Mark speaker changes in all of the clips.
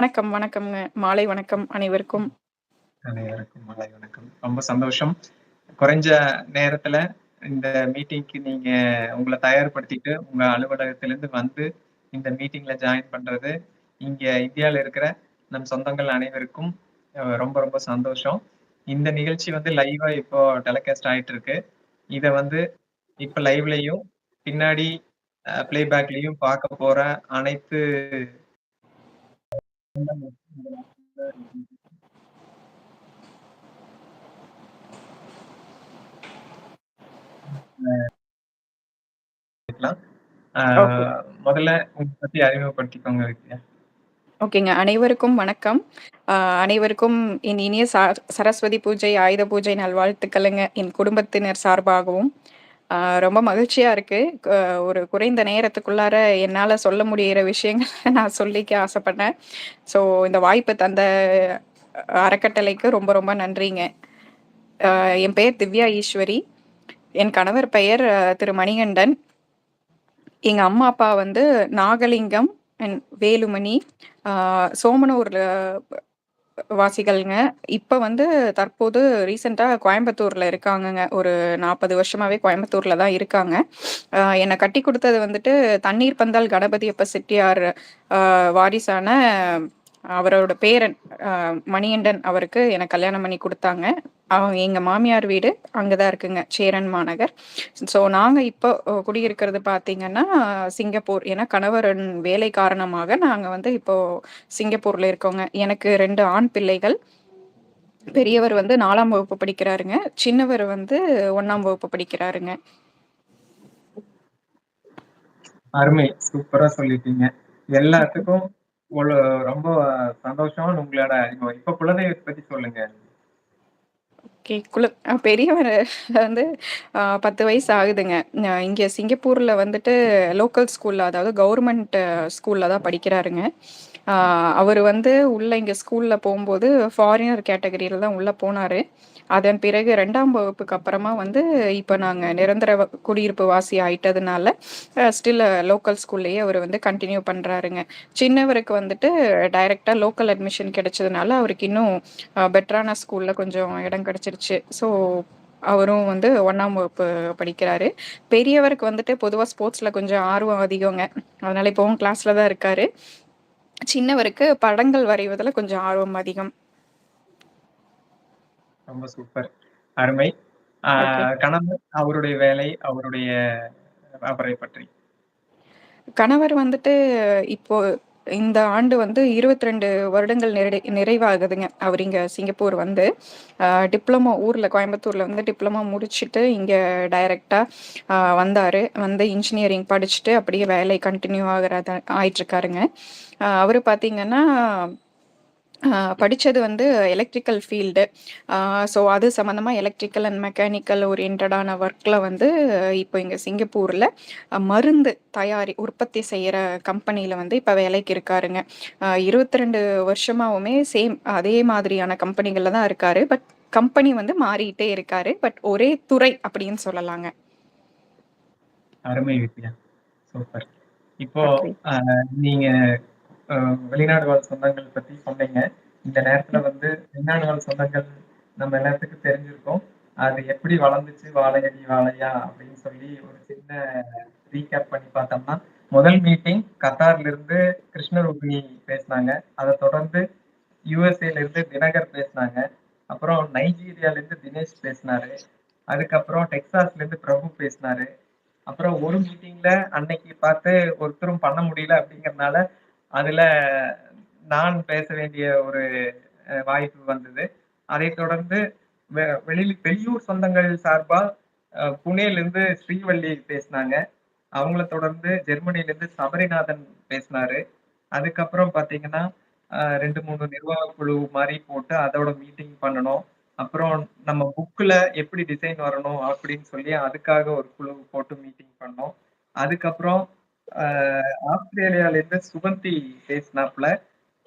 Speaker 1: வணக்கம், வணக்கம்ங்க. மாலை வணக்கம் அனைவருக்கும்.
Speaker 2: அனைவருக்கும் மாலை வணக்கம். ரொம்ப சந்தோஷம். குறைஞ்ச நேரத்துல இந்த மீட்டிங்க்கு நீங்க உங்கள தயார்படுத்திட்டு, உங்க அலுவலகத்திலிருந்து வந்து இந்த மீட்டிங்ல ஜாயின் பண்றது, இங்க இந்தியால இருக்கிற நம் சொந்தங்கள் அனைவருக்கும் அ ரொம்ப ரொம்ப சந்தோஷம். இந்த நிகழ்ச்சி வந்து லைவா இப்போ டெலகாஸ்ட் ஆயிட்டு இருக்கு. இத வந்து இப்ப லைவ்லயும், பின்னாடி அ பிளேபேக்லயும் பார்க்க போற அனைத்து முதல்ல பத்தி அறிமுகப்படுத்திக்கோங்க வித்யா.
Speaker 1: ஓகேங்க. அனைவருக்கும் வணக்கம். அனைவருக்கும் என் இனிய சரஸ்வதி பூஜை, ஆயுத பூஜை நல்வாழ்த்துக்களுங்க. என் குடும்பத்தினர் சார்பாகவும். ரொம்ப மகிழ்ச்சியா இருக்கு. ஒரு குறைந்த நேரத்துக்குள்ளார என்னால சொல்ல முடியிற விஷயங்கள நான் சொல்லிக்க ஆசைப்பட்டேன் ஸோ இந்த வாய்ப்பு தந்த அறக்கட்டளைக்கு ரொம்ப ரொம்ப நன்றிங்க. என் பெயர் திவ்யா ஈஸ்வரி. என் கணவர் பெயர் திரு மணிகண்டன். எங்க அம்மா, அப்பா வந்து நாகலிங்கம் அண்ட் வேலுமணி. அ சோமனூர்ல வாசிகள்ங்க. இப்போ வந்து தற்போது ரீசெண்டாக கோயம்புத்தூர்ல இருக்காங்கங்க. ஒரு 40 வருஷமாவே கோயம்புத்தூர்ல தான் இருக்காங்க. என்னை கட்டி கொடுத்தது வந்துட்டு தண்ணீர் பந்தல் கணபதியப்ப செட்டியார் வாரிசான அவரோட பேரன் மணியண்டன் மணிகண்டன் அவருக்கு எனக்கு கல்யாணம் பண்ணி கொடுத்தாங்க அவங்க எங்க மாமியார் வீடு அங்கே தான் இருக்குங்க. சேரன் மாநகர். ஸோ நாங்க இப்போ குடியிருக்கிறது பார்த்தீங்கன்னா, சிங்கப்பூர். ஏன்னா கணவரன் வேலை காரணமாக நாங்க வந்து இப்போ சிங்கப்பூர்ல இருக்கோங்க. எனக்கு ரெண்டு ஆண் பிள்ளைகள். பெரியவர் வந்து நாலாம் வகுப்பு படிக்கிறாருங்க. சின்னவர் வந்து ஒன்னாம் வகுப்பு படிக்கிறாருங்க.
Speaker 2: அருமை. சூப்பரா சொல்லிட்டீங்க. எல்லாத்துக்கும் ரொம்ப சந்தோஷம். உங்களோட இப்ப குலதெய்வத்த பத்தி சொல்லுங்க.
Speaker 1: ஓகே. குல பெரியவர் வந்து பத்து வயசு ஆகுதுங்க. இங்க சிங்கப்பூர்ல வந்துட்டு லோக்கல் ஸ்கூல்ல அதாவது கவர்மெண்ட் ஸ்கூல்ல தான் படிக்கிறாருங்க. அவர் வந்து உள்ள இங்க ஸ்கூல்ல போகும்போது ஃபாரினர் கேட்டகரியில தான் உள்ள போனாரு. அதன் பிறகு ரெண்டாம் வகுப்புக்கு அப்புறமா வந்து இப்போ நாங்கள் நிரந்தர குடியிருப்பு வாசி ஆயிட்டதுனால, ஸ்டில் லோக்கல் ஸ்கூல்லையே அவர் வந்து கண்டினியூ பண்ணுறாருங்க சின்னவருக்கு வந்துட்டு டைரெக்டாக லோக்கல் அட்மிஷன் கிடைச்சதுனால, அவருக்கு இன்னும் பெட்டரான ஸ்கூலில் கொஞ்சம் இடம் கிடைச்சிருச்சு. ஸோ அவரும் வந்து ஒன்றாம் வகுப்பு படிக்கிறாரு. பெரியவருக்கு வந்துட்டு பொதுவாக ஸ்போர்ட்ஸில் கொஞ்சம் ஆர்வம் அதிகங்க. அதனால இப்போவும் கிளாஸில் தான் இருக்காரு. சின்னவருக்கு படங்கள் வரைவதில் கொஞ்சம் ஆர்வம் அதிகம்.
Speaker 2: ரொம்ப சூப்பர். அருமை. கணவர், அவருடைய வேலை, அவருடைய அவரை பற்றி.
Speaker 1: கணவர் வந்துட்டு இப்போ இந்த ஆண்டு வந்து 22 வருடங்கள் நிறைடை நிறைவாகுதுங்க. அவரு இங்க சிங்கப்பூர் வந்து. டிப்ளமோ ஊர்ல கோயம்புத்தூர்ல வந்து டிப்ளமோ முடிச்சுட்டு இங்க டைரக்ட்டா அ வந்தாரு. வந்து இன்ஜினியரிங் படிச்சுட்டு அப்படியே வேலை கன்டின்யூ ஆகுறதா ஆயிட்டுருக்காருங்க. அவரு பார்த்தீங்கன்னா, அ படிச்சது வந்து எலக்ட்ரிக்கல் ஃபீல்டு. ஸோ அது சம்மந்தமா எலக்ட்ரிக்கல் அண்ட் மெக்கானிக்கல் ஓரியன்டடான ஒர்க்ல வந்து இப்போ இங்க சிங்கப்பூர்ல மருந்து தயாரி உற்பத்தி செய்யற கம்பெனில வந்து இப்ப வேலைக்கு இருக்காருங்க. அ 22 வருஷமாவுமே சேம் அதே மாதிரியான கம்பெனிகள்ல தான் இருக்காரு. பட் கம்பெனி வந்து மாறிட்டே இருக்காரு. பட் ஒரே துறை அப்படின்னு சொல்லலாங்க.
Speaker 2: அருமை வித்யா. சூப்பர். இப்போ நீங்க வெளிநாடு வாழ் சொந்தங்கள் பத்தி சொன்னீங்க. இந்த நேரத்துல வந்து வெளிநாடு வாழ் சொந்தங்கள் நம்ம எல்லாத்துக்கும் தெரிஞ்சிருக்கோம் அது எப்படி வளர்ந்துச்சு வாழையடி வாழையா அப்படின்னு சொல்லி ஒரு சின்ன ரீகேப் பண்ணி பார்த்தோம்னா, முதல் மீட்டிங் கத்தார்ல இருந்து கிருஷ்ணரூபிணி பேசுனாங்க. அதை தொடர்ந்து யூஎஸ்ஏல இருந்து தினகர் பேசுனாங்க. அப்புறம் நைஜீரியால இருந்து தினேஷ் பேசுனாரு. அதுக்கப்புறம் டெக்சாஸ்ல இருந்து பிரபு பேசுனாரு. அப்புறம் ஒரு மீட்டிங்ல அன்னைக்கு பார்த்து ஒருத்தரும் பண்ண முடியல அப்படிங்கறதுனால அதுல நான் பேச வேண்டிய ஒரு வாய்ப்பு வந்தது. அதைத் தொடர்ந்து வெ வெளி வெளியூர் சொந்தங்கள் சார்பா அ புனேலிருந்து ஸ்ரீவள்ளி பேசுனாங்க. அவங்கள தொடர்ந்து ஜெர்மனிலேருந்து சபரிநாதன் பேசுனாரு. அதுக்கப்புறம் பார்த்தீங்கன்னா, ரெண்டு மூணு நிர்வாக குழு மாதிரி போட்டு அதோட மீட்டிங் பண்ணணும். அப்புறம் நம்ம புக்கில் எப்படி டிசைன் வரணும் அப்படின்னு சொல்லி அதுக்காக ஒரு குழு போட்டு மீட்டிங் பண்ணோம். அதுக்கப்புறம் ஆஸ்திரேலியால இருந்து சுகந்தி பேசினாப்ல.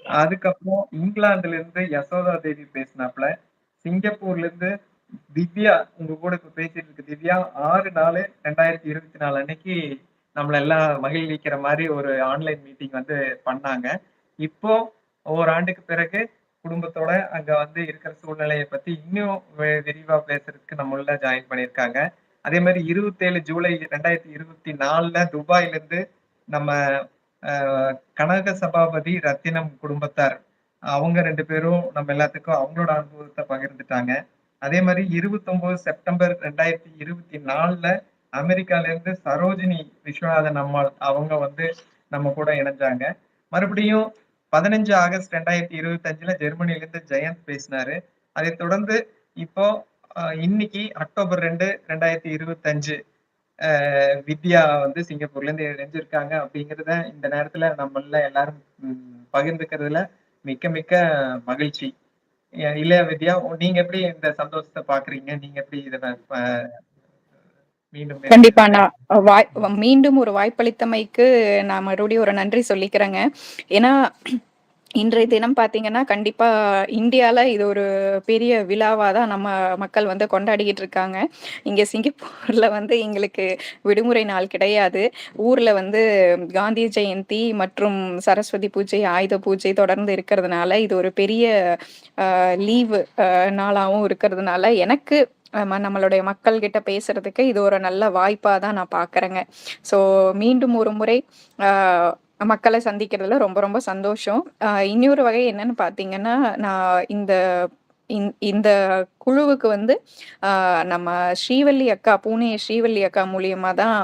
Speaker 2: அதுக்கப்புறம் இங்கிலாந்துல இருந்து யசோதா தேவி பேசினாப்ல. சிங்கப்பூர்ல இருந்து திவ்யா உங்க கூட இப்ப பேசிட்டு இருக்கு திவ்யா 6/4/2024 அன்னைக்கு நம்மள எல்லாம் மகிழ்விக்கிற மாதிரி ஒரு ஆன்லைன் மீட்டிங் வந்து பண்ணாங்க. இப்போ ஓராண்டுக்கு பிறகு குடும்பத்தோட அங்க வந்து இருக்கிற சூழ்நிலையை பத்தி இன்னும் விரிவா பேசுறதுக்கு நம்மள ஜாயின் பண்ணியிருக்காங்க. அதே மாதிரி இருபத்தேழு ஜூலை ரெண்டாயிரத்தி இருபத்தி நாலுல துபாயில இருந்து நம்ம கனக சபாபதி ரத்தினம் குடும்பத்தார். அவங்க ரெண்டு பேரும் நம்ம எல்லாத்துக்கும் அவங்களோட அனுபவத்தை பகிர்ந்துட்டாங்க. அதே மாதிரி இருபத்தொன்பது செப்டம்பர் ரெண்டாயிரத்தி இருபத்தி நாலுல அமெரிக்கால இருந்து சரோஜினி விஸ்வநாதன் அம்மாள் அவங்க வந்து நம்ம கூட இணைஞ்சாங்க. மறுபடியும் 15 ஆகஸ்ட் ரெண்டாயிரத்தி இருபத்தஞ்சில ஜெர்மனில இருந்து ஜெயந்த் பேசினாரு. அதைத் தொடர்ந்து இப்போ இன்னைக்கு அக்டோபர் 2, 2025 அ வித்யா வந்து சிங்கப்பூர்ல இருந்து இணைஞ்சிருக்காங்க அப்படிங்கிறத இந்த நேரத்துல நம்மள எல்லாரும் பகிர்ந்துக்கிறதுல மிக்க மிக்க மகிழ்ச்சி. எ இல்லையா வித்யா? நீங்க எப்படி இந்த சந்தோஷத்தை பாக்குறீங்க நீங்க எப்படி இத மீண்டும்
Speaker 1: கண்டிப்பா. நான் வாய் மீண்டும் ஒரு வாய்ப்பளித்தமைக்கு நான் மறுபடியும் ஒரு நன்றி சொல்லிக்கிறேங்க. ஏன்னா, இன்றைய தினம் பார்த்தீங்கன்னா, கண்டிப்பாக இந்தியாவில் இது ஒரு பெரிய விழாவாக தான் நம்ம மக்கள் வந்து கொண்டாடிக்கிட்டு இருக்காங்க. இங்கே சிங்கப்பூரில் வந்து எங்களுக்கு விடுமுறை நாள் கிடையாது. ஊரில் வந்து காந்தி ஜெயந்தி மற்றும் சரஸ்வதி பூஜை, ஆயுத பூஜை தொடர்ந்து இருக்கிறதுனால, இது ஒரு பெரிய லீவு நாளாகவும் இருக்கிறதுனால, எனக்கு நம்ம நம்மளுடைய மக்கள் கிட்ட பேசுறதுக்கு இது ஒரு நல்ல வாய்ப்பாக தான் நான் பார்க்குறேங்க. ஸோ மீண்டும் ஒரு முறை மக்களை சந்திக்கிறதுல ரொம்ப ரொம்ப சந்தோஷம். இன்னொரு வகை என்னன்னு பார்த்தீங்கன்னா, நான் இந்த இந் இந்த குழுவுக்கு வந்து நம்ம ஸ்ரீவல்லி அக்கா, பூனே ஸ்ரீவல்லி அக்கா மூலியமா தான்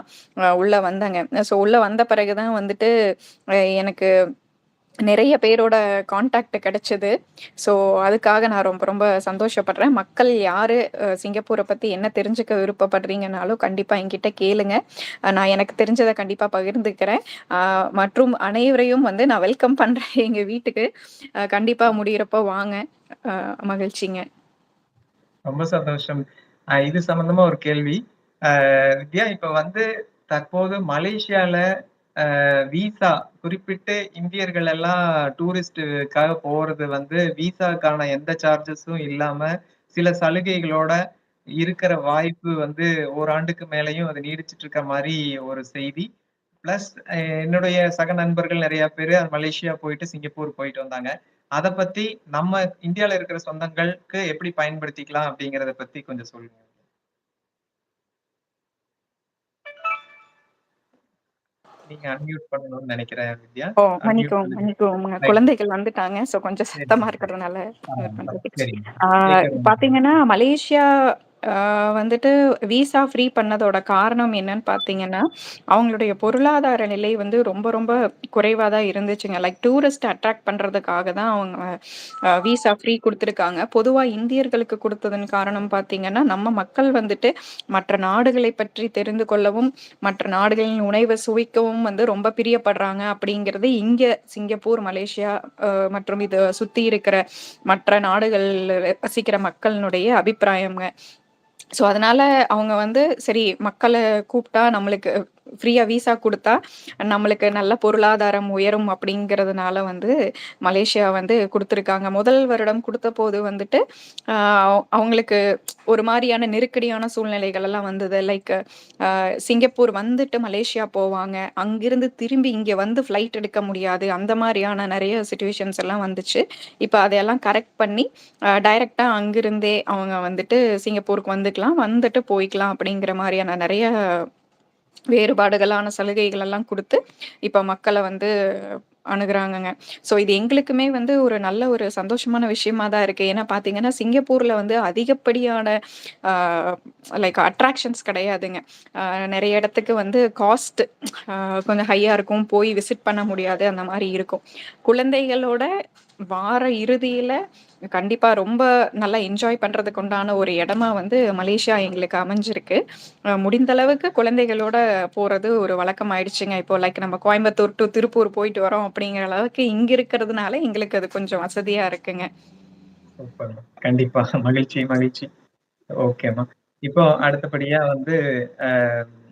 Speaker 1: உள்ள வந்தாங்க ஸோ உள்ள வந்த பிறகு தான் வந்துட்டு எனக்கு நிறைய பேரோட காண்டாக்ட் கிடைச்சது. ஸோ அதுக்காக நான் ரொம்ப ரொம்ப சந்தோஷப்படுறேன். மக்கள் யாரு சிங்கப்பூரை பற்றி பத்தி என்ன தெரிஞ்சுக்க விருப்பப்படுறீங்கனாலும் கண்டிப்பா என்கிட்ட கேளுங்க. நான் எனக்கு தெரிஞ்சதை கண்டிப்பா பகிர்ந்துக்கிறேன். மற்றும் அனைவரையும் வந்து நான் வெல்கம் பண்றேன் எங்க வீட்டுக்கு. கண்டிப்பாக கண்டிப்பா வாங்க. மகிழ்ச்சிங்க.
Speaker 2: ரொம்ப சந்தோஷம். இது சம்பந்தமா ஒரு கேள்வி. வித்யா இப்ப வந்து தற்போது மலேசியால விசா குறிப்பிட்டு இந்தியர்கள் எல்லாம் டூரிஸ்ட்டுக்காக போறது வந்து விசாக்கான எந்த சார்ஜஸும் இல்லாம, சில சலுகைகளோட இருக்கிற வாய்ப்பு வந்து ஓராண்டுக்கு மேலையும் அது நீடிச்சிட்டு இருக்க மாதிரி ஒரு செய்தி. பிளஸ் என்னுடைய சக நண்பர்கள் நிறைய பேர் மலேசியா போயிட்டு சிங்கப்பூர் போயிட்டு வந்தாங்க. அதை பத்தி நம்ம இந்தியாவில் இருக்கிற சொந்தங்களுக்கு எப்படி பயன்படுத்திக்கலாம் அப்படிங்கிறத பத்தி கொஞ்சம் சொல்லுங்க. நீங்க அன்மியூட் பண்ணணும்னு நெனைக்கிறேன் வித்யா.
Speaker 1: ஓ! மன்னிக்கவும். மன்னிக்கவும். குழந்தைகள் வந்துட்டாங்க. ஸோ கொஞ்சம் சத்தமா. இருக்கிறதுனால பண்றது.
Speaker 2: சரிங்க.
Speaker 1: ஆ வந்துட்டு விசா ஃப்ரீ பண்ணதோட காரணம் என்னன்னு பார்த்தீங்கன்னா, அவங்களுடைய பொருளாதார நிலை வந்து ரொம்ப ரொம்ப குறைவா தான் இருந்துச்சுங்க. லைக் டூரிஸ்ட் அட்ராக்ட் பண்றதுக்காக தான் அவங்க அ விசா ஃப்ரீ குடுத்துருக்காங்க. பொதுவா இந்தியர்களுக்கு குடுத்ததன் காரணம் பார்த்தீங்கன்னா, நம்ம மக்கள் வந்துட்டு மற்ற நாடுகளை பற்றி தெரிந்து கொள்ளவும், மற்ற நாடுகளின் உணவை சுவைக்கவும் வந்து ரொம்ப பிரியப்படுறாங்க அப்படிங்கிறது இங்க சிங்கப்பூர், மலேசியா அ மற்றும் இத சுத்தி இருக்கிற மற்ற நாடுகளில் வசிக்கிற மக்களினுடைய அபிப்பிராயம்ங்க. ஸோ அதனால அவங்க வந்து சரி மக்களை கூப்பிட்டா நம்மளுக்கு ஃப்ரீயா விசா கொடுத்தா நம்மளுக்கு நல்ல பொருளாதாரம் உயரும் அப்படிங்கிறதுனால வந்து மலேசியா வந்து கொடுத்துருக்காங்க முதல் வருடம் குடுத்தபோது வந்துட்டு, அவங்களுக்கு ஒரு மாதிரியான நெருக்கடியான சூழ்நிலைகள் எல்லாம் வந்தது. லைக் சிங்கப்பூர் வந்துட்டு மலேசியா போவாங்க. அங்கிருந்து திரும்பி இங்க வந்து ஃப்ளைட் எடுக்க முடியாது. அந்த மாதிரியான நிறைய சுச்சுவேஷன்ஸ் எல்லாம் வந்துச்சு. இப்போ அதையெல்லாம் கரெக்ட் பண்ணி, அ அங்கிருந்தே அவங்க வந்துட்டு சிங்கப்பூருக்கு வந்துக்கலாம். வந்துட்டு போய்க்கலாம் அப்படிங்கிற மாதிரியான நிறைய வேறுபாடுகளான சலுகைகள் எல்லாம் கொடுத்து இப்ப மக்களை வந்து அணுகுறாங்கங்க. ஸோ இது எங்களுக்குமே வந்து ஒரு நல்ல ஒரு சந்தோஷமான விஷயமா தான் இருக்கு. ஏன்னா பார்த்தீங்கன்னா, சிங்கப்பூர்ல வந்து அதிகப்படியான லைக் அட்ராக்ஷன்ஸ் கிடையாதுங்க. நிறைய இடத்துக்கு வந்து காஸ்ட் கொஞ்சம் ஹையா இருக்கும். போய் விசிட் பண்ண முடியாது. அந்த மாதிரி இருக்கும். குழந்தைகளோட வார இறுதியில கண்டிப்பா ரொம்ப நல்லா என்ஜாய் பண்றதுக்கு உண்டான ஒரு இடமா வந்து மலேசியா எங்களுக்கு அமைஞ்சிருக்கு. அ முடிந்த அளவுக்கு குழந்தைகளோட போறது ஒரு வழக்கம் ஆயிடுச்சுங்க. இப்போ லைக் நம்ம கோயம்புத்தூர் டூ திருப்பூர் போயிட்டு வரோம் அப்படிங்கிற அளவுக்கு இங்க இருக்கிறதுனால எங்களுக்கு அது கொஞ்சம் வசதியா இருக்குங்க.
Speaker 2: சூப்பர்மா. கண்டிப்பா. மகிழ்ச்சி, மகிழ்ச்சி. ஓகேம்மா. இப்போ அடுத்தபடியா வந்து அ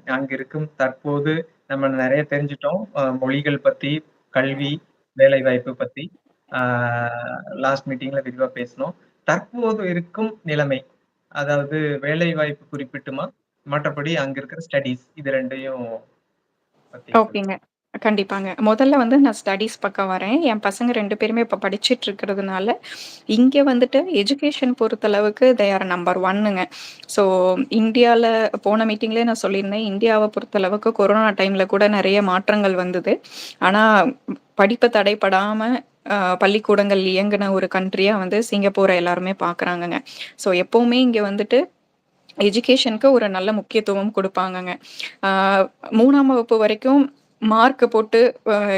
Speaker 2: அங்க இருக்கும் தற்போது நம்ம நெறைய தெரிஞ்சுட்டோம். அ மொழிகள் பத்தி, கல்வி, வேலைவாய்ப்பு பத்தி. லாஸ்ட் மீட்டிங்ல விரிவா பேசணும் தற்போது இருக்கும் நிலைமை, அதாவது வேலைவாய்ப்பு குறிப்பிட்டுமா? மற்றபடி அங்க இருக்கிற ஸ்டடீஸ் இது ரெண்டையும்
Speaker 1: ஓகேங்க. கண்டிப்பாங்க. முதல்ல வந்து நான் ஸ்டடீஸ் பக்கம் வரேன். என் பசங்க 2 பேருமே இப்ப படிச்சுட்டு இருக்கிறதுனால, இங்க வந்துட்டு எஜுகேஷன் பொறுத்தளவுக்கு தே ஆர் நம்பர் 1ங்க. ஸோ இந்தியால போன மீட்டிங்லயே நான் சொல்லியிருந்தேன். இந்தியாவ பொறுத்தளவுக்கு கொரோனா டைம்ல கூட நெறைய மாற்றங்கள் வந்தது. ஆனா படிப்பு தடைப்படாம அ பள்ளிக்கூடங்கள் இயங்குன ஒரு கண்ட்ரியா வந்து சிங்கப்பூர எல்லாருமே பார்க்குறாங்கங்க. ஸோ எப்பவுமே இங்க வந்துட்டு எஜுகேஷனுக்கு ஒரு நல்ல முக்கியத்துவம் குடுப்பாங்கங்க. ஆ 3ஆம் வகுப்பு வரைக்கும் மார்க் போட்டு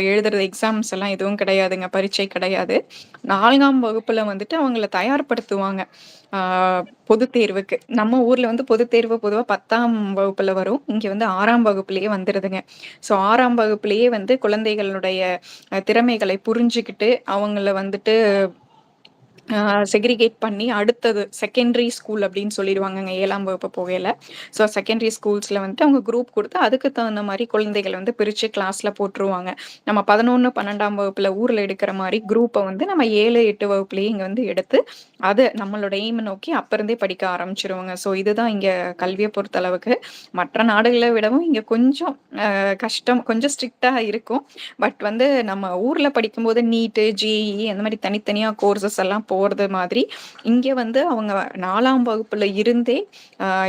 Speaker 1: எழுதுறது எக்ஸாம்ஸ் எல்லாம் எதுவும் கிடையாதுங்க. பரீட்சை கிடையாது. நான்காம் வகுப்புல வந்துட்டு அவங்கள தயார்படுத்துவாங்க. பொது தேர்வுக்கு. நம்ம ஊர்ல வந்து பொது தேர்வு பொதுவா 10ஆம் வகுப்புல வரும். இங்க வந்து ஆறாம் வகுப்பிலேயே வந்துருதுங்க. ஸோ ஆறாம் வகுப்புலயே வந்து குழந்தைகளுடைய திறமைகளை புரிஞ்சுக்கிட்டு அவங்கள வந்துட்டு செக்ரிகேட் பண்ணி அடுத்தது செகண்டரி ஸ்கூல் அப்படின்னு சொல்லிருவாங்கங்க 7ஆம் வகுப்பு போகையில. ஸோ செகண்டரி ஸ்கூல்ஸ்ல வந்துட்டு அவங்க குரூப் கொடுத்து அதுக்கு தகுந்த மாதிரி குழந்தைகளை வந்து பிரிச்சு கிளாஸ்ல போட்டுருவாங்க. நம்ம 11, 12ஆம் வகுப்புல ஊர்ல எடுக்கிற மாதிரி குரூப்பை வந்து நம்ம 7, 8 வகுப்புலயே இங்க வந்து எடுத்து, அதை நம்மளோட எய்மை நோக்கி அப்ப படிக்க ஆரம்பிச்சிருவாங்க ஸோ இதுதான் இங்க கல்வியை பொறுத்தளவுக்கு. மற்ற நாடுகளை விடவும் இங்க கொஞ்சம் கஷ்டம். கொஞ்சம் ஸ்ட்ரிக்ட்டா இருக்கும். பட் வந்து நம்ம ஊர்ல படிக்கும்போது நீட்டு, ஜிஇஇ அந்த மாதிரி தனித்தனியா கோர்ஸஸ் எல்லாம் போகிறது மாதிரி, இங்கே வந்து அவங்க நாலாம் வகுப்பில் இருந்தே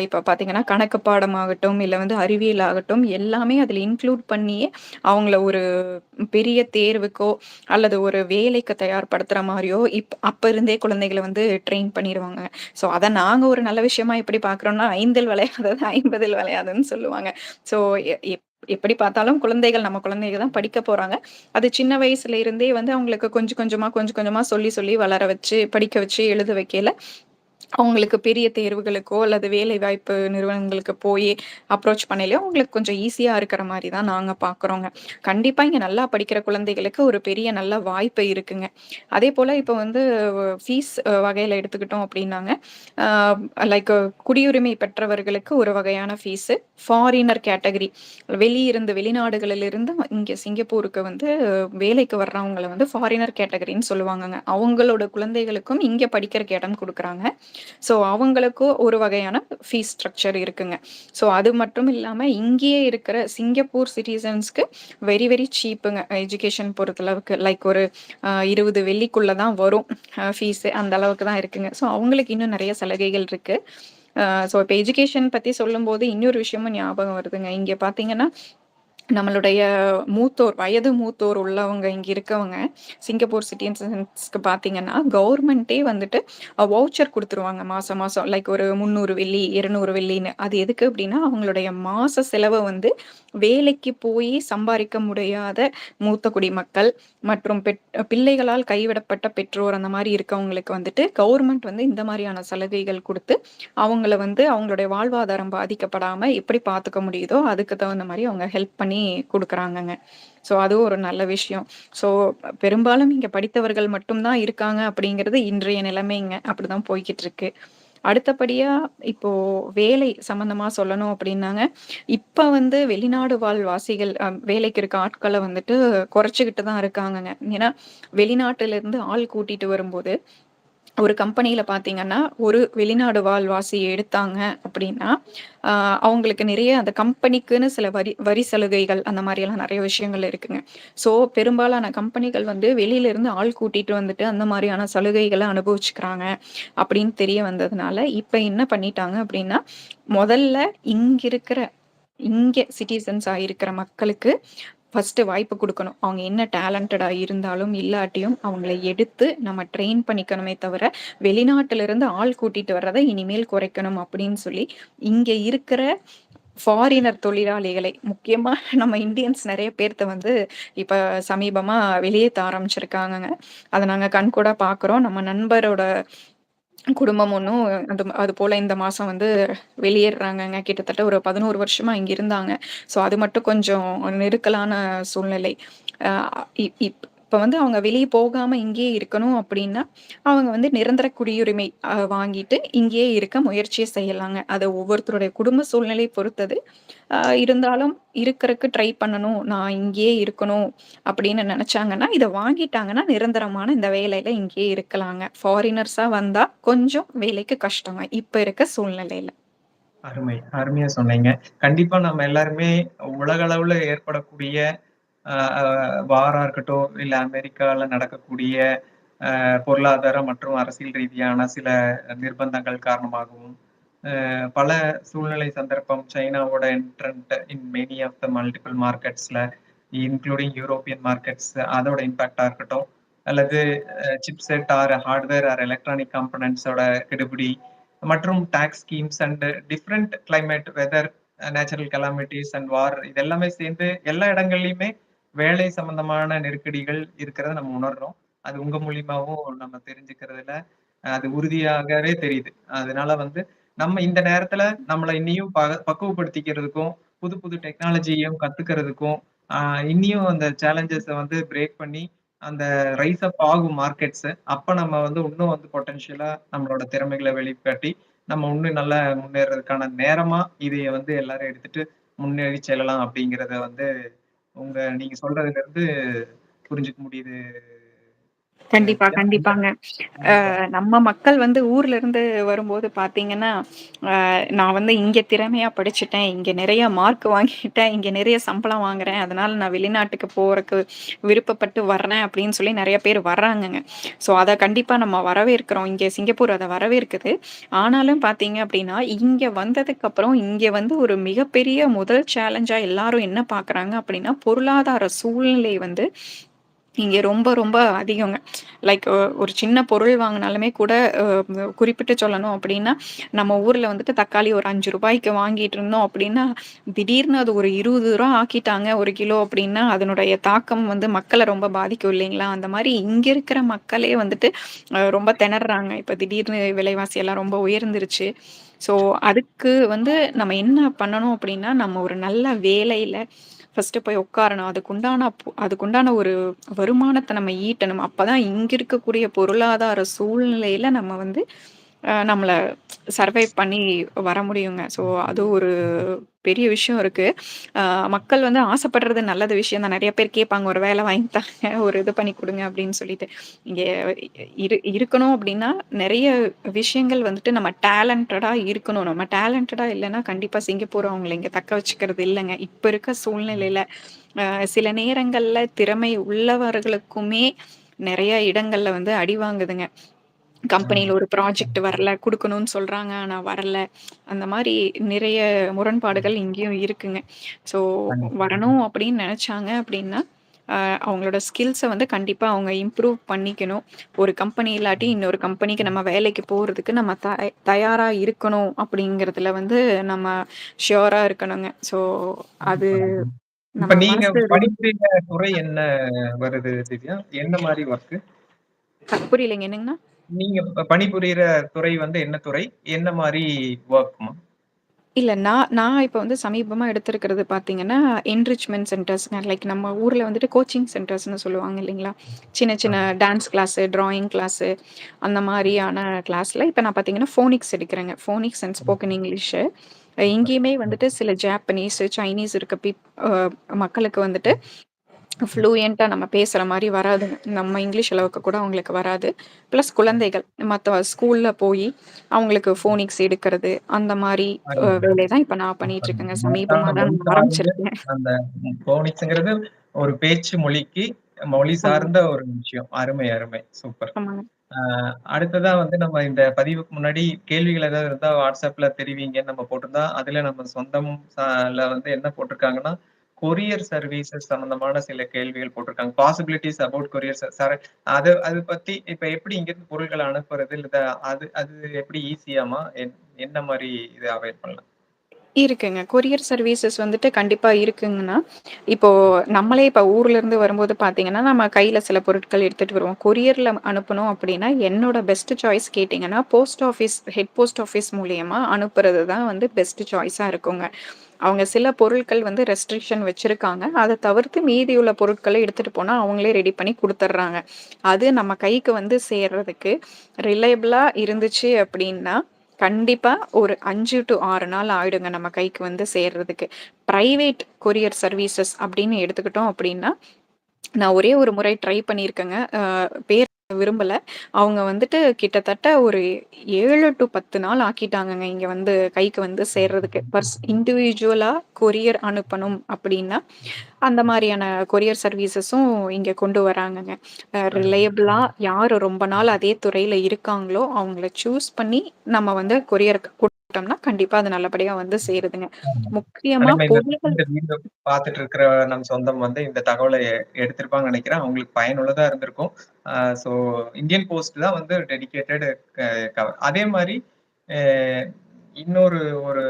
Speaker 1: இப்போ பார்த்தீங்கன்னா, கணக்கு பாடமாகட்டும், இல்லை வந்து அறிவியல் ஆகட்டும், எல்லாமே அதில் இன்க்ளூட் பண்ணியே அவங்கள ஒரு பெரிய தேர்வுக்கோ, அல்லது ஒரு வேலைக்கு தயார்படுத்துகிற மாதிரியோ இப் அப்போ இருந்தே குழந்தைகளை வந்து ட்ரெயின் பண்ணிடுவாங்க ஸோ அதை நாங்கள் ஒரு நல்ல விஷயமா எப்படி பார்க்குறோம்னா, "ஐந்தில் விளையாதது ஐம்பதில் விளையாதுன்னு சொல்லுவாங்க. ஸோ எ எப் எப்படி பார்த்தாலும் குழந்தைகள் நம்ம குழந்தைங்க தான் படிக்க போறாங்க. அது சின்ன வயசுல இருந்தே வந்து அவங்களுக்கு கொஞ்சம் கொஞ்சமா, கொஞ்சம் கொஞ்சமா சொல்லி சொல்லி வளர வச்சு, படிக்க வச்சு, எழுத வைக்கையில, அவங்களுக்கு பெரிய தேர்வுகளுக்கோ, அல்லது வேலைவாய்ப்பு நிறுவனங்களுக்கு போய் அப்ரோச் பண்ணலையோ அவங்களுக்கு கொஞ்சம் ஈஸியா இருக்கிற மாதிரி தான் நாங்க பார்க்குறோங்க. கண்டிப்பா இங்க நல்லா படிக்கிற குழந்தைகளுக்கு ஒரு பெரிய நல்ல வாய்ப்பு இருக்குங்க. அதே போல் இப்ப வந்து ஃபீஸ் வகையில் வகையில எடுத்துக்கிட்டோம் அப்படின்னாங்க, லைக் குடியுரிமை பெற்றவர்களுக்கு ஒரு வகையான ஃபீஸு, ஃபாரினர் கேட்டகரி வெளியிருந்து வெளிநாடுகளிலிருந்து இங்க சிங்கப்பூருக்கு வந்து வேலைக்கு வர்றவங்களை வந்து ஃபாரினர் கேட்டகரின்னு சொல்லுவாங்கங்க. அவங்களோட குழந்தைகளுக்கும் இங்க படிக்கிறக்கு இடம் கொடுக்குறாங்க ஸோ அவங்களுக்கும் ஒரு வகையான ஃபீஸ் ஸ்ட்ரக்சர் இருக்குங்க. ஸோ அது மட்டும் இல்லாமல் இங்கேயே இருக்கிற சிங்கப்பூர் சிட்டிசன்ஸ்க்கு வெரி வெரி சீப்புங்க. எஜுகேஷன் பொறுத்தளவுக்கு. லைக் ஒரு அ 20 வெள்ளிக்குள்ள தான் வரும் ஃபீஸு. அந்த அளவுக்கு தான் இருக்குங்க. ஸோ அவங்களுக்கு இன்னும் நிறைய சலுகைகள் இருக்குது ஸோ இப்போ எஜுகேஷன் பற்றி சொல்லும்போது இன்னொரு விஷயமும் ஞாபகம் வருதுங்க. இங்கே பார்த்தீங்கன்னா, நம்மளுடைய மூத்தோர், வயது மூத்தோர் உள்ளவங்க இங்க இருக்கவங்க, சிங்கப்பூர் சிட்டிசன்ஸ்க்கு பார்த்தீங்கன்னா, கவர்மெண்ட்டே வந்துட்டு வவுச்சர் கொடுத்துருவாங்க மாசம் மாசம். லைக் ஒரு 300 வெள்ளி, 200 வெள்ளின்னு. அது எதுக்கு அப்படின்னா அவங்களுடைய மாச செலவை வந்து வேலைக்கு போய் சம்பாதிக்க முடியாத மூத்த குடிமக்கள் மற்றும் பெட் பிள்ளைகளால் கைவிடப்பட்ட பெற்றோர் அந்த மாதிரி இருக்கவங்களுக்கு வந்துட்டு, கவர்மெண்ட் வந்து இந்த மாதிரியான சலுகைகள் கொடுத்து அவங்கள வந்து அவங்களுடைய வாழ்வாதாரம் பாதிக்கப்படாம எப்படி பார்த்துக்க முடியுதோ, அதுக்கு தகுந்த மாதிரி அவங்க ஹெல்ப் பண்ணி கொடுக்குறாங்கங்க ஸோ அதுவும் ஒரு நல்ல விஷயம். ஸோ பெரும்பாலும் இங்க படித்தவர்கள் மட்டும் தான் இருக்காங்க அப்படிங்கிறது இன்றைய நிலைமைங்க. அப்படிதான் போய்க்கிட்டு இருக்கு. அடுத்தபடியா இப்போ வேலை சம்மந்தமா சொல்லணும் அப்படின்னாங்க, இப்ப வந்து வெளிநாடு வாழ் வாசிகள் வேலைக்கு இருக்க ஆட்களை வந்துட்டு குறைச்சிக்கிட்டு தான் இருக்காங்கங்க. ஏன்னா, வெளிநாட்டுல இருந்து ஆள் கூட்டிட்டு வரும்போது, ஒரு கம்பெனியில் பார்த்தீங்கன்னா, ஒரு வெளிநாடு வாழ்வாசி எடுத்தாங்க அப்படின்னா, அவங்களுக்கு நிறைய அந்த கம்பெனிக்குன்னு சில வரி வரி சலுகைகள் அந்த மாதிரியெல்லாம் நிறைய விஷயங்கள் இருக்குங்க. ஸோ பெரும்பாலான கம்பெனிகள் வந்து வெளியில இருந்து ஆள் கூட்டிகிட்டு வந்துட்டு அந்த மாதிரியான சலுகைகளை அனுபவிச்சுக்கிறாங்க அப்படின்னு தெரிய வந்ததுனால, இப்போ என்ன பண்ணிட்டாங்க அப்படின்னா, முதல்ல இங்கே இருக்கிற இங்கே சிட்டிசன்ஸ் இருக்கிற மக்களுக்கு ஃபஸ்ட்டு வாய்ப்பு கொடுக்கணும் அவங்க என்ன டேலண்டடாக இருந்தாலும், இல்லாட்டியும் அவங்கள எடுத்து நம்ம ட்ரெயின் பண்ணிக்கணுமே தவிர, வெளிநாட்டிலிருந்து ஆள் கூட்டிகிட்டு வர்றதை இனிமேல் குறைக்கணும் அப்படின்னு சொல்லி, இங்கே இருக்கிற ஃபாரினர் தொழிலாளிகளை முக்கியமாக நம்ம இந்தியன்ஸ் நிறைய பேர்த்த வந்து இப்போ சமீபமாக வெளியே வெளியேத்த ஆரம்பிச்சிருக்காங்கங்க. அதை நாங்கள் கண்கூடா பார்க்குறோம். நம்ம நண்பரோட குடும்பம் ஒன்றும் அது போல் இந்த மாதம் வந்து வெளியேறாங்கங்க. கிட்டத்தட்ட ஒரு 11 வருஷமா இங்க இருந்தாங்க. ஸோ அது மட்டும் கொஞ்சம் நெருக்கலான சூழ்நிலை. இப் இப் இப்ப வந்து அவங்க வெளியே போகாம இங்கேயே இருக்கணும் அப்படின்னா, அவங்க வந்து நிரந்தர குடியுரிமை வாங்கிட்டு இங்கேயே இருக்க முயற்சியை செய்யலாங்க. அது ஒவ்வொருத்தருடைய குடும்ப சூழ்நிலை பொறுத்தது. இருந்தாலும் இருக்கிறதுக்கு ட்ரை பண்ணணும். நான் இங்கேயே இருக்கணும் அப்படின்னு நினச்சாங்கன்னா இதை வாங்கிட்டாங்கன்னா நிரந்தரமான இந்த வேலையில இங்கேயே இருக்கலாங்க. ஃபாரினர்ஸா வந்தா கொஞ்சம் வேலைக்கு கஷ்டங்க. இப்ப இருக்க சூழ்நிலையில்
Speaker 2: அருமை. அருமையா சொன்னீங்க. கண்டிப்பா நம்ம எல்லாருமே உலக அளவுல ஏற்படக்கூடிய வாரா இருக்கட்டும், இல்ல அமெரிக்கால நடக்கக்கூடிய பொருளாதார மற்றும் அரசியல் ரீதியான சில நிர்பந்தங்கள் காரணமாகவும், பல சூழ்நிலை சந்தர்ப்பம் சைனாவோட entrant in many of the multiple மார்க்கெட்ஸ்ல including European markets அதோட இம்பாக்டா இருக்கட்டும், அல்லது chipset or hardware or electronic காம்போனன்ட்ஸோட கெடுபிடி மற்றும் tax schemes and different climate, weather, natural calamities and war இது எல்லாமே சேர்ந்து எல்லா இடங்கள்லையுமே வேலை சம்பந்தமான நெருக்கடிகள் இருக்கிறத நம்ம உணர்றோம். அது உங்க மூலியமாவும் நம்ம தெரிஞ்சுக்கிறதுல அது உறுதியாகவே தெரியுது. அதனால வந்து நம்ம இந்த நேரத்துல நம்மளை இன்னியும் ப பக்குவப்படுத்திக்கிறதுக்கும், புது புது டெக்னாலஜியும் கத்துக்கிறதுக்கும், இன்னியும் அந்த சேலஞ்சஸை வந்து பிரேக் பண்ணி அந்த ரைஸ் அப் ஆகும் மார்க்கெட்ஸ். அப்ப நம்ம வந்து இன்னும் வந்து பொட்டன்ஷியலா நம்மளோட திறமைகளை வெளிக்காட்டி, நம்ம இன்னும் நல்லா முன்னேறதுக்கான நேரமா இதைய வந்து எல்லாரும் எடுத்துட்டு முன்னேறி செல்லலாம் அப்படிங்கிறத வந்து உங்க நீங்க சொல்றதுலருந்து புரிஞ்சுக்க முடியுது.
Speaker 1: கண்டிப்பா. கண்டிப்பாங்க. அ. நம்ம மக்கள் வந்து ஊர்ல இருந்து வரும்போது பார்த்தீங்கன்னா, அ நான் வந்து இங்க திறமையா படிச்சுட்டேன், இங்க நெறைய மார்க் வாங்கிட்டேன், இங்க நெறைய சம்பளம் வாங்குறேன், அதனால நான் வெளிநாட்டுக்கு போறக்கு விருப்பப்பட்டு வர்றேன் அப்படின்னு சொல்லி நெறைய பேர் வர்றாங்கங்க. ஸோ அத கண்டிப்பா நம்ம வரவேற்கிறோம். இங்க சிங்கப்பூர் அத வரவேற்குது. ஆனாலும் பார்த்தீங்க அப்படின்னா, இங்க வந்ததுக்கப்புறம் இங்க வந்து ஒரு மிகப்பெரிய முதல் சேலஞ்சா எல்லாரும் என்ன பார்க்குறாங்க அப்படின்னா, பொருளாதார சூழ்நிலை வந்து இங்க ரொம்ப ரொம்ப அதிகங்க. லைக் ஒரு சின்ன பொருள் வாங்கினாலுமே கூட குறிப்பிட்டு சொல்லணும் அப்படின்னா, நம்ம ஊர்ல வந்துட்டு தக்காளி ஒரு அஞ்சு ரூபாய்க்கு வாங்கிட்டு இருந்தோம் அப்படின்னா, திடீர்னு அது ஒரு இருபது ரூபா ஆக்கிட்டாங்க ஒரு கிலோ அப்படின்னா, அதனுடைய தாக்கம் வந்து மக்களை ரொம்ப பாதிக்கும் இல்லைங்களா? அந்த மாதிரி இங்க இருக்கிற மக்களே வந்துட்டு ரொம்ப திணறாங்க இப்ப திடீர்னு விலைவாசி எல்லாம் ரொம்ப உயர்ந்துருச்சு. ஸோ அதுக்கு வந்து நம்ம என்ன பண்ணணும் அப்படின்னா, நம்ம ஒரு நல்ல வேலையில ஃபஸ்ட்டு போய் உட்காரணும். அதுக்குண்டான அதுக்குண்டான ஒரு வருமானத்தை நம்ம ஈட்டணும். அப்போ தான் இங்கே இருக்கக்கூடிய பொருளாதார சூழ்நிலையில் நம்ம வந்து அ நம்மள சர்வைவ் பண்ணி வர முடியுங்க. ஸோ அது ஒரு பெரிய விஷயம் இருக்கு. அ மக்கள் வந்து ஆசைப்படுறது நல்லது விஷயம் தான். நெறைய பேர் கேட்பாங்க, "ஒரு வேலை வாங்கி தாங்க, ஒரு இது பண்ணி குடுங்க" அப்படின்னு சொல்லிட்டு. இங்க இரு இருக்கணும் அப்படின்னா, நெறைய விஷயங்கள் வந்துட்டு நம்ம டேலண்டடா இருக்கணும். நம்ம டேலண்டடா இல்லன்னா, கண்டிப்பா சிங்கப்பூர் அவங்கள இங்க தக்க வச்சுக்கிறது இல்லங்க. இப்ப இருக்க சூழ்நிலையில. அ சில நேரங்கள்ல திறமை உள்ளவர்களுக்குமே நெறைய இடங்கள்ல வந்து அடி வாங்குதுங்க. கம்பெனில
Speaker 2: ஆமா.
Speaker 1: ஒரு ப்ராஜெக்ட். வரல, குடுக்கணும்னு சொல்றாங்க. ஆனா வரல. அந்த மாரி நிறைய முரண்பாடுகள் இங்கேயும் இருக்குங்க. ஸோ. வரணும் அப்படின்னு நெனைச்சாங்க அப்படின்னா, அவங்களோட ஸ்கில்ஸ வந்து கண்டிப்பா அவங்க இம்ப்ரூவ் பண்ணிக்கணும். ஒரு கம்பெனி இல்லாட்டி இன்னொரு கம்பெனிக்கு நம்ம வேலைக்கு போறதுக்கு நம்ம தய தயாரா இருக்கணும் அப்படிங்கிறதுல வந்து நம்ம ஷூரா இருக்கணுங்க. ஸோ அது.
Speaker 2: இப்ப நீங்க பணிபுரியிற துறை என்ன வருது? என்ன மாரி ஒர்க்கு?
Speaker 1: புரியலைங்க என்னங்கண்ணா?
Speaker 2: நீங்க பணிபுரியிற துறை வந்து என்ன துறை? என்ன மாரி வொர்க்மா?
Speaker 1: இல்ல நான் நான் இப்ப வந்து சமீபமா எடுத்திருக்கிறது பார்த்தீங்கன்னா, என்ரிச்மென்ட் சென்டர்ஸ்ங்க. லைக் நம்ம ஊர்ல வந்துட்டு கோச்சிங் சென்டர்ஸ்ன்னு சொல்லுவாங்க இல்லைங்களா? சின்ன சின்ன. டான்ஸ் கிளாஸு, டிராயிங் கிளாஸு அந்த மாரியான கிளாஸ்ல இப்ப நான் பார்த்தீங்கன்னா, phonics எடுக்கிறேங்க. Phonics and spoken English. இங்கேயுமே. வந்துட்டு சில ஜாப்பனீஸு, சைனீஸ் இருக்க பீப் மக்களுக்கு வந்துட்டு ஃப்ளூயன்ட்டா நம்ம பேசுற மாரி வராதுங்க. நம்ம இங்கிலீஷ் அளவுக்கு கூட அவங்களுக்கு வராது. பிளஸ் குழந்தைகள் மத்த ஸ்கூல்ல போயி அவங்களுக்கு ஃபோனிக்ஸ் எடுக்கிறது, அந்த
Speaker 2: அருமை.
Speaker 1: வேலை தான் இப்ப நான்
Speaker 2: சூப்பர்.
Speaker 1: பண்ணிட்டுருக்கேங்க. சமீபமா
Speaker 2: மகத்தான
Speaker 1: தான் ஆரம்பிச்சிருக்கேன்.
Speaker 2: அந்த ஃபோனிக்ஸ்ங்கிறது ஒரு பேச்சு மொழிக்கு மொழி சார்ந்த ஒரு விஷயம். அருமை, அருமை. சூப்பர். அடுத்ததா வந்து நம்ம இந்த பதிவுக்கு முன்னாடி கேள்விகள் ஏதாவது இருந்தா WhatsAppல தெரிவிங்கன்னு நம்ம போட்டிருந்தா, அதுல நம்ம சொந்தம் வந்து என்ன போட்டிருக்காங்கன்னா, கொரியர் சர்வீசஸ் சம்பந்தமான சில கேள்விகள் போட்டிருக்காங்க. பாசிபிலிட்டிஸ் அபவுட் கொரியர் சார் அது அது பத்தி இப்ப எப்படி இங்கிருந்து பொருட்களை அனுப்புறது? இல்ல அது அது எப்படி ஈஸியாமா? என் என்ன மாதிரி இது அவாய்ட் பண்ணலாம்?
Speaker 1: இருக்குங்க. கொரியர் சர்வீசஸ் வந்துட்டு கண்டிப்பா இருக்குங்கன்னா, இப்போ நம்மளே இப்ப ஊர்ல இருந்து வரும்போது பார்த்தீங்கன்னா, நம்ம கையில சில பொருட்கள் எடுத்துட்டு வருவோம். கொரியர்ல அனுப்பணும் அப்படின்னா, என்னோட பெஸ்ட் சாய்ஸ் கேட்டீங்கன்னா, post office head post office மூலியமா அனுப்புறது தான் வந்து பெஸ்ட் சாய்ஸா இருக்குங்க. அவங்க சில பொருட்கள் வந்து ரெஸ்ட்ரிக்ஷன் வச்சுருக்காங்க அதை தவிர்த்து மீதியுள்ள பொருட்களை எடுத்துகிட்டு போனால் அவங்களே ரெடி பண்ணி கொடுத்துட்றாங்க அது நம்ம கைக்கு வந்து சேர்றதுக்கு ரிலையபிளாக இருந்துச்சு அப்படின்னா, கண்டிப்பாக ஒரு அஞ்சு டு ஆறு நாள் ஆயிடுங்க நம்ம கைக்கு வந்து சேர்றதுக்கு. ப்ரைவேட் கொரியர் சர்வீசஸ் அப்படின்னு எடுத்துக்கிட்டோம் அப்படின்னா, நான் ஒரே ஒரு முறை ட்ரை பண்ணியிருக்கேங்க. பேர் விரும்பல. அவங்க வந்துட்டு கிட்டத்தட்ட ஒரு 7 டூ 10 நாள் ஆக்கிட்டாங்கங்க. இங்க வந்து கைக்கு வந்து சேர்றதுக்கு. பர்ஸ் இண்டிவிஜுவலா கொரியர் அனுப்பணும் அப்டின்னா, அந்த மாரியான கொரியர் சர்வீசஸும் இங்க கொண்டு வராங்கங்க. அ ரிலையபிளா யாரு ரொம்ப நாள் அதே துறையில இருக்காங்களோ, அவங்கள சூஸ் பண்ணி நம்ம வந்து கொரியருக்கு குடுத்துட்டோம்னா, கண்டிப்பா அது நல்லபடியா வந்து சேருதுங்க. முக்கியமா
Speaker 2: அதேமாரி இந்த
Speaker 1: பொருள்கள்
Speaker 2: இந்த வீடியோ பார்த்துட்டு இருக்கிற நம் சொந்தம் வந்து இந்த தகவல எ எடுத்திருப்பாங்கன்னு நெனைக்கிறேன். அவங்களுக்கு பயனுள்ளதா இருந்திருக்கும். அ ஸோ இந்தியன் போஸ்ட் தான் வந்து டெடிகேட்டட் க கவர். அதே மாரி அ இன்னொரு ஒரு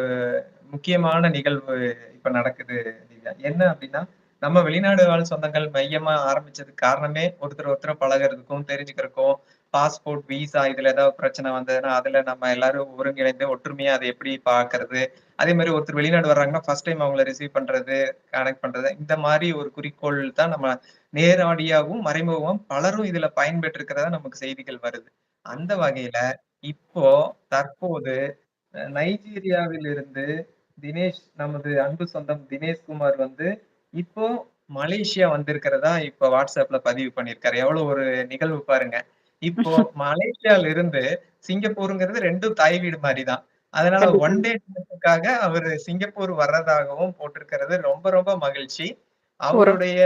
Speaker 2: முக்கியமான நிகழ்வு இப்ப நடக்குது திவ்யா. என்ன அப்டின்னா, நம்ம வெளிநாடு வாழ் சொந்தங்கள் மையமா ஆரம்பிச்சதுக்கு காரணமே ஒருத்தர் ஒருத்தர் பழகுறதுக்கும், தெரிஞ்சுக்கிறதுக்கும், பாஸ்போர்ட், விசா இதுல ஏதாவது பிரச்சனை வந்ததுன்னா, அதுல நம்ம எல்லாரும் ஒருங்கிணைந்து ஒற்றுமையா அதை எப்படி பார்க்கறது? அதே மாதிரி ஒருத்தர் வெளிநாடு வர்றாங்கன்னா, ஃபர்ஸ்ட் டைம் அவங்கள ரிசீவ் பண்றது, கனெக்ட் பண்றது, இந்த மாதிரி ஒரு குறிக்கோள் தான் நம்ம நேரடியாவும், மறைமுகமும் பலரும் இதுல பயன்பெற்றிருக்கிறதா நமக்கு செய்திகள் வருது. அந்த வகையில இப்போ தற்போது நைஜீரியாவில் நைஜீரியாவிலிருந்து தினேஷ் நமது அன்பு சொந்தம் தினேஷ் குமார் வந்து இப்போ மலேசியா வந்திருக்கிறதா இப்ப வாட்ஸ்அப்ல பதிவு பண்ணியிருக்காரு. எவ்வளவு ஒரு நிகழ்வு பாருங்க. இப்போ மலேசியால இருந்து சிங்கப்பூர்ங்கிறது 2ம் தாய் வீடு மாரி தான். அதனால ஒன். டே ட்ரிப்புக்காக அவரு சிங்கப்பூர் வர்றதாகவும் போட்டிருக்கிறது ரொம்ப ரொம்ப மகிழ்ச்சி. அவருடைய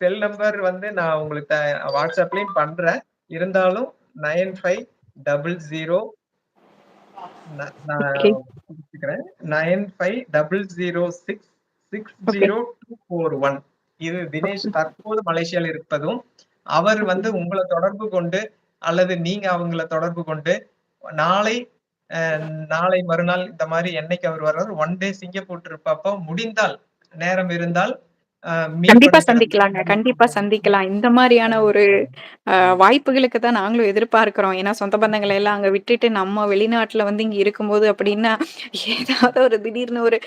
Speaker 2: செல் நம்பர் வந்து நான் உங்களுக்கு WhatsAppலயும் பண்றேன். இருந்தாலும் 9500 ந நான்
Speaker 1: ஓகே.
Speaker 2: குறிச்சுக்கிறேன். 950066
Speaker 1: ஓகே.
Speaker 2: 60241 இது தினேஷ். தற்போது மலேசியால இருப்பதும், அவர். வந்து உங்கள தொடர்பு கொண்டு, அல்லது நீங்க அவங்கள தொடர்பு கொண்டு, நாளை நாளை மறுநாள் இந்த மாரி என்னைக்கு அவர் வர்றாரு, ஒன் டே சிங்கப்பூர் ட்ரிப் அப்போ முடிந்தால், நேரம் இருந்தால்
Speaker 1: கண்டிப்பா சந்திக்கலாங்க. கண்டிப்பா சந்திக்கலாம். இந்த மாரியான ஒரு வாய்ப்புகளுக்கு தான் நாங்களும் எதிர்பார்க்கிறோம். ஏன்னா, சொந்த பந்தங்கள எல்லாம் அங்க விட்டுட்டு நம்ம வெளிநாட்ல வந்து இங்க இருக்கும்போது அப்டின்னா, ஏதாவது ஒரு திடீர்னு ஒரு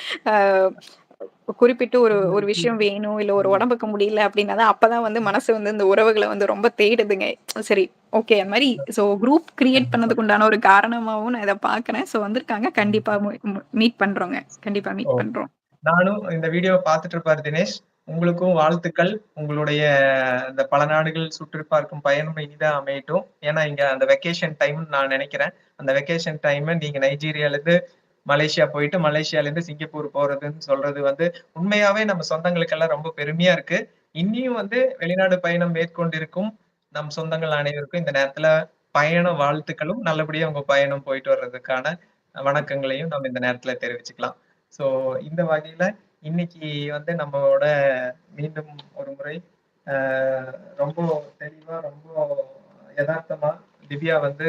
Speaker 1: குறிப்பிட்டு ஒரு ஒரு விஷயம் வேணும், இல்ல ஒரு உடம்புக்கு முடியல அப்டின்னா தான் அப்பதான் வந்து மனசு வந்து இந்த உறவுகள வந்து ரொம்ப தேடுதுங்க. சரி, ஓகே அந்த மாரி ஸோ குரூப் கிரியேட். பண்ணதுக்கு உண்டான ஒரு காரணமாவும் நான் இத பார்க்குறேன். ஸோ வந்திருக்காங்க. கண்டிப்பா மீட் பண்றோங்க. கண்டிப்பா மீட்
Speaker 2: ஓகே.
Speaker 1: பண்றோம்.
Speaker 2: நானும் இந்த வீடியோவ பார்த்துட்டு இருப்பாரு தினேஷ். உங்களுக்கும் வாழ்த்துக்கள். உங்களுடைய இந்த பல நாடுகள் சுற்றி பார்க்கும் பயணம் இனிதா அமையட்டும். ஏன்னா, இங்க அந்த வெக்கேஷன் டைம்ன்னு நான் நெனைக்கிறேன். அந்த வெக்கேஷன் டைம நீங்க நைஜீரியாலருந்து மலேசியா போயிட்டு, மலேசியாலருந்து சிங்கப்பூர் போறதுன்னு சொல்றது வந்து உண்மையாவே நம்ம சொந்தங்களுக்கெல்லாம் ரொம்ப பெருமையா இருக்கு. இன்னியும் வந்து வெளிநாடு பயணம் மேற்கொண்டிருக்கும் நம் சொந்தங்கள் அனைவருக்கும் இந்த நேரத்துல பயண வாழ்த்துக்களும், நல்லபடியா அவங்க பயணம் போயிட்டு வர்றதுக்கான வணக்கங்களையும் நம்ம இந்த நேரத்துல தெரிவிச்சுக்கலாம். ஸோ இந்த வகையில இன்னைக்கு வந்து நம்மளோட மீண்டும் ஒரு முறை ரொம்ப தெளிவா, ரொம்ப யதார்த்தமா திவ்யா வந்து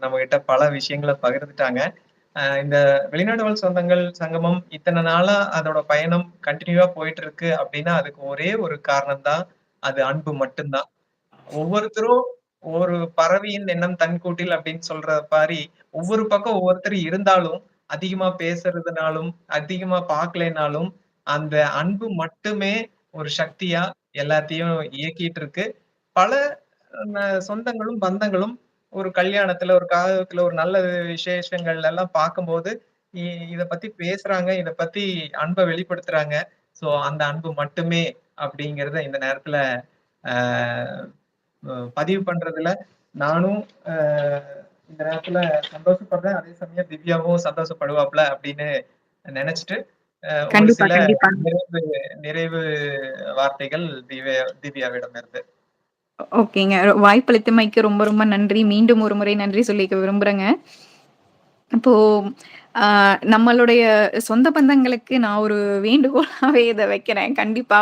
Speaker 2: நம்ம கிட்ட பல விஷயங்களை பகிர்ந்துட்டாங்க. இந்த வெளிநாடு வாழ் சொந்தங்கள் சங்கமம் இத்தனை நாளா அதோட பயணம் கண்டினியூவா போயிட்டு இருக்கு அப்படின்னா அதுக்கு ஒரே ஒரு காரணம் தான். அது அன்பு மட்டும் தான். ஒவ்வொருத்தரும் ஒரு பறவையின் எண்ணம் தன் கூட்டில் அப்படின்னு சொல்ற மாதிரி ஒவ்வொரு பக்கம் ஒவ்வொருத்தர் இருந்தாலும், அதிகமா பேசுறதுனாலும், அதிகமா பார்க்கலைனாலும், அந்த அன்பு மட்டுமே ஒரு சக்தியா எல்லாத்தையும் இயக்கிட்டு இருக்கு. பல சொந்தங்களும், பந்தங்களும் ஒரு கல்யாணத்துல, ஒரு காதுகுத்துல, ஒரு நல்ல விசேஷங்கள் எல்லாம் பார்க்கும்போது, இத பத்தி பேசுறாங்க. இத பத்தி அன்ப வெளிப்படுத்துறாங்க. ஸோ அந்த அன்பு மட்டுமே அப்படிங்கிறத இந்த நேரத்துல பதிவு பண்றதுல நானும் இந்த நேரத்துல சந்தோஷப்படுறேன். அதே சமயம் திவ்யாவும் சந்தோஷப்படுவாப்ல அப்படின்னு நெனச்சுட்டு, ஒரு சில. நிறைவு நிறைவு வார்த்தைகள் திவ்யா திவ்யாவிடமிருந்து.
Speaker 1: ஓகேங்க. வாய்ப்பளித்தமைக்கு ரொம்ப ரொம்ப நன்றி. மீண்டும் ஒரு முறை நன்றி சொல்லிக்க விரும்புறேங்க. இப்போ நம்மளுடைய சொந்த பந்தங்களுக்கு நான் ஒரு வேண்டுகோளாவே இதை வைக்கிறேன். கண்டிப்பா.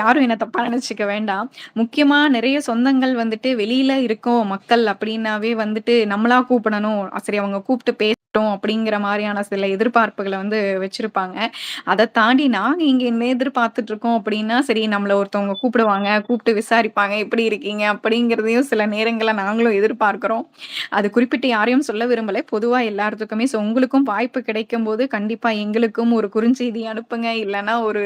Speaker 1: யாரும் என்னை தப்பாக நினச்சிக்க வேண்டாம். முக்கியமா நிறைய சொந்தங்கள் வந்துட்டு வெளியில இருக்கோம் மக்கள் அப்படின்னாவே வந்துட்டு நம்மளா கூப்பிடணும். சரி அவங்க கூப்பிட்டு பேசட்டும் அப்படிங்கிற மாதிரியான சில எதிர்பார்ப்புகளை வந்து வச்சிருப்பாங்க. அதை தாண்டி நாங்க இங்க என்ன எதிர்பார்த்துட்டு இருக்கோம் அப்படின்னா சரி நம்மள ஒருத்தவங்க கூப்பிடுவாங்க, கூப்பிட்டு விசாரிப்பாங்க, எப்படி இருக்கீங்க? அப்படிங்கிறதையும் சில நேரங்களில் நாங்களும் எதிர்பார்க்கிறோம். அது குறிப்பிட்டு யாரையும் சொல்ல விரும்பலை பொதுவாக எல்லாத்துக்குமே ஸோ உங்களுக்கு உங்களுக்கும் வாய்ப்பு கிடைக்கும்போது கண்டிப்பா எங்களுக்கும் ஒரு குறுஞ்செய்தி அனுப்புங்க. இல்லைன்னா ஒரு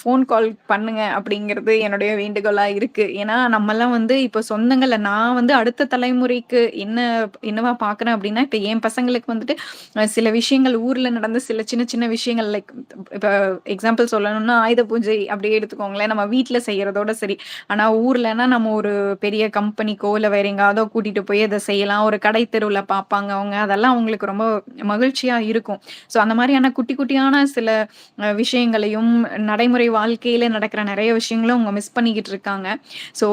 Speaker 1: ஃபோன் கால் பண்ணுங்க அப்படிங்கிறது என்னுடைய வேண்டுகோளா இருக்கு. ஏன்னா நம்மலாம் வந்து இப்ப சொந்தங்கள்ல நான் வந்து அடுத்த தலைமுறைக்கு என்ன என்னவா பார்க்குறேன் அப்படின்னா, இப்ப என் பசங்களுக்கு வந்துட்டு சில விஷயங்கள் ஊர்ல நடந்த சில சின்ன சின்ன விஷயங்கள் லைக் இப்ப எக்ஸாம்பிள் சொல்லணும்னா ஆயுத பூஜை அப்படியே எடுத்துக்கோங்களேன். நம்ம வீட்டுல செய்யறதோட சரி. ஆனா ஊர்லன்னா நம்ம ஒரு பெரிய கம்பெனிக்கோ, இல்ல வேற எங்காவதோ கூட்டிட்டு போய் அதை செய்யலாம். ஒரு கடை தெருவுல பார்ப்பாங்க அவங்க. அதெல்லாம் அவங்களுக்கு ரொம்ப மகிழ்ச்சி மகிழ்ச்சியா இருக்கும். ஸோ அந்த மாதிரியான குட்டி குட்டியான சில விஷயங்களையும், நடைமுறை வாழ்க்கையில நடக்கிற நிறைய விஷயங்களும் அவங்க மிஸ் பண்ணிக்கிட்டு இருக்காங்க. ஸோ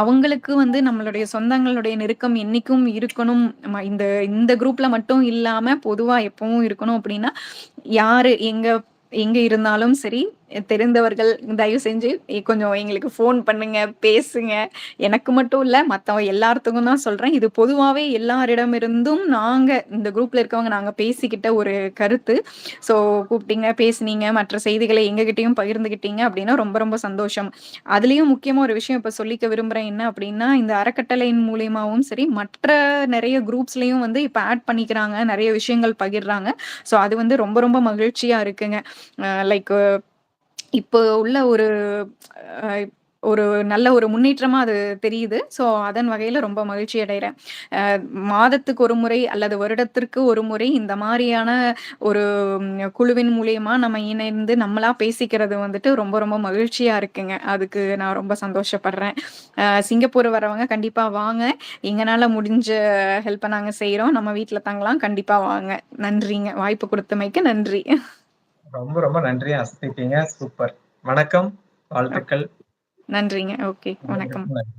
Speaker 1: அவங்களுக்கு வந்து நம்மளுடைய சொந்தங்களுடைய நெருக்கம் என்னைக்கும் இருக்கணும். இந்த இந்த குரூப்ல மட்டும் இல்லாம பொதுவா எப்பவும் இருக்கணும் அப்படின்னா, யாரு எங்க எங்க இருந்தாலும் சரி, தெரிந்தவர்கள் தயவு செஞ்சு கொஞ்சம் எங்களுக்கு ஃபோன் பண்ணுங்க, பேசுங்க. எனக்கு மட்டும் இல்லை மற்றவங்க எல்லாத்துக்கும் தான் சொல்கிறேன் இது பொதுவாகவே எல்லாரிடமிருந்தும் நாங்கள் இந்த குரூப்பில் இருக்கவங்க நாங்கள் பேசிக்கிட்ட ஒரு கருத்து. ஸோ கூப்பிட்டீங்க, பேசுனீங்க, மற்ற செய்திகளை எங்ககிட்டையும் பகிர்ந்துக்கிட்டீங்க அப்படின்னா ரொம்ப ரொம்ப சந்தோஷம். அதுலேயும் முக்கியமாக ஒரு விஷயம் இப்போ சொல்லிக்க விரும்புகிறேன் என்ன அப்படின்னா, இந்த அறக்கட்டளையின் மூலியமாகவும் சரி, மற்ற நிறைய குரூப்ஸ்லேயும் வந்து இப்போ ஆட் பண்ணிக்கிறாங்க. நிறைய விஷயங்கள் பகிர்றாங்க. ஸோ அது வந்து ரொம்ப ரொம்ப மகிழ்ச்சியாக இருக்குங்க. லைக் இப்போ உள்ள ஒரு ஒரு நல்ல ஒரு முன்னேற்றமா அது தெரியுது. ஸோ அதன் வகையில ரொம்ப மகிழ்ச்சி அடைகிறேன் மாதத்துக்கு ஒரு முறை அல்லது வருடத்திற்கு ஒரு முறை இந்த மாதிரியான ஒரு ம் குழுவின் மூலியமா நம்ம இணைந்து நம்மளா பேசிக்கிறது வந்துட்டு ரொம்ப ரொம்ப மகிழ்ச்சியா இருக்குங்க. அதுக்கு நான் ரொம்ப சந்தோஷப்படுறேன். சிங்கப்பூர் வரவங்க கண்டிப்பா வாங்க. எங்கனால முடிஞ்ச ஹெல்ப்பை நாங்க செய்றோம். நம்ம வீட்ல தங்கலாம். கண்டிப்பா வாங்க. நன்றிங்க. வாய்ப்பு கொடுத்தமைக்கு நன்றி.
Speaker 2: ரொம்ப ரொம்ப நன்றியா அசத்திட்டீங்க. சூப்பர். வணக்கம். வாழ்த்துக்கள்.
Speaker 1: நன்றிங்க. ஓகே. வணக்கம்.
Speaker 2: நன்றி.